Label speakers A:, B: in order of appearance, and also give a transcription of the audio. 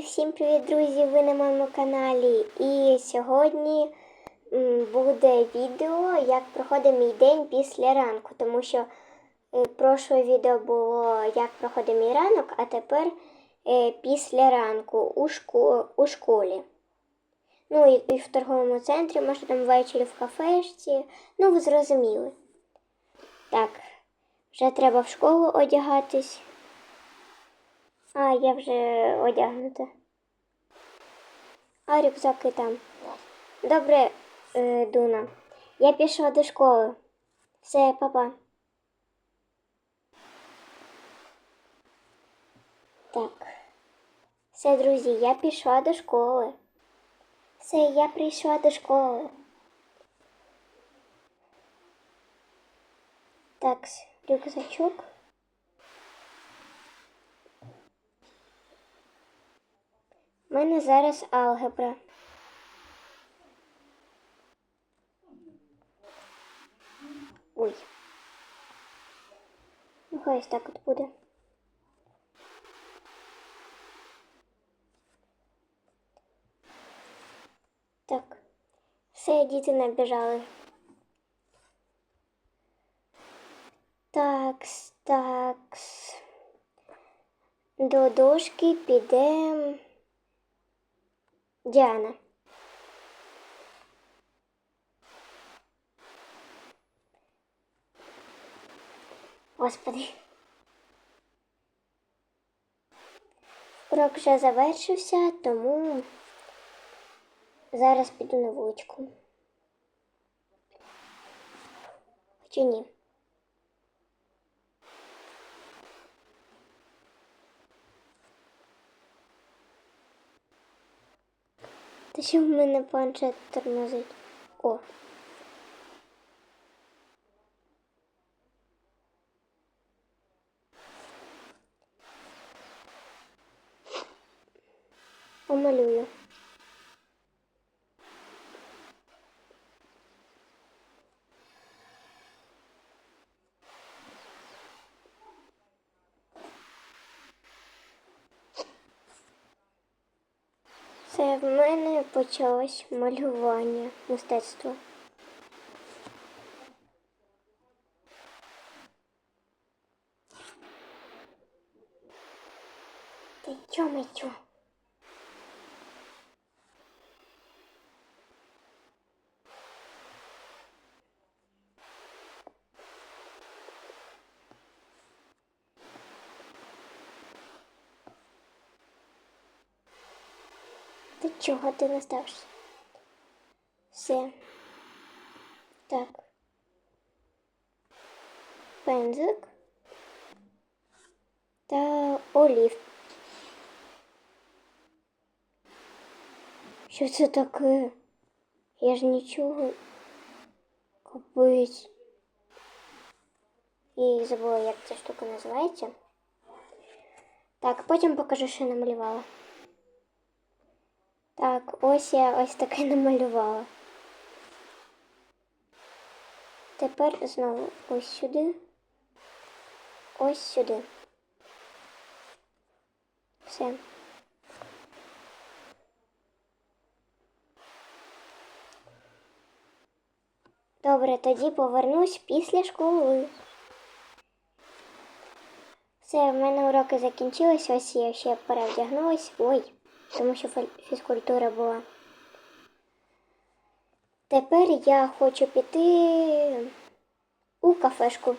A: всім привіт, друзі! Ви на моєму каналі. І сьогодні буде відео, як проходить мій день після ранку, тому що е, прошле відео було як проходить мій ранок, а тепер е, після ранку у, шко- у школі. Ну і в торговому центрі, може там ввечері в кафешці. Ну, ви зрозуміли. Так, вже треба в школу одягатись. А, я вже одягнута. А рюкзаки там. Добре, е, Дуна. Я пішла до школи. Все, папа. Так. Все, друзі, я пішла до школи. Все, я прийшла до школи. Так, рюкзачок. У мене зараз алгебра. Ой. Ну, хай так от буде. Так. Все, діти набіжали. Такс, такс. До дошки підемо. Діана. Господи. Урок вже завершився, тому зараз піду на вуличку. Чи ні? Та що в мене планшет тормозить? О. Помалюю. Це в мене почалось малювання, мистецтво. Ти чо? Ти чого ти не ставишся? Все. Так. Пензик. Та олів. Що це таке? Я ж нічого. Капець. Я забула, як ця штука називається. Так, потім покажу, що я намалювала. Так, ось я ось таке намалювала. Тепер знову ось сюди. Ось сюди. Все. Добре, тоді повернусь після школи. Все, в мене уроки закінчились, ось я ще перевдягнулась. Ой тому що фі- фізкультура була. Тепер я хочу піти у кафешку.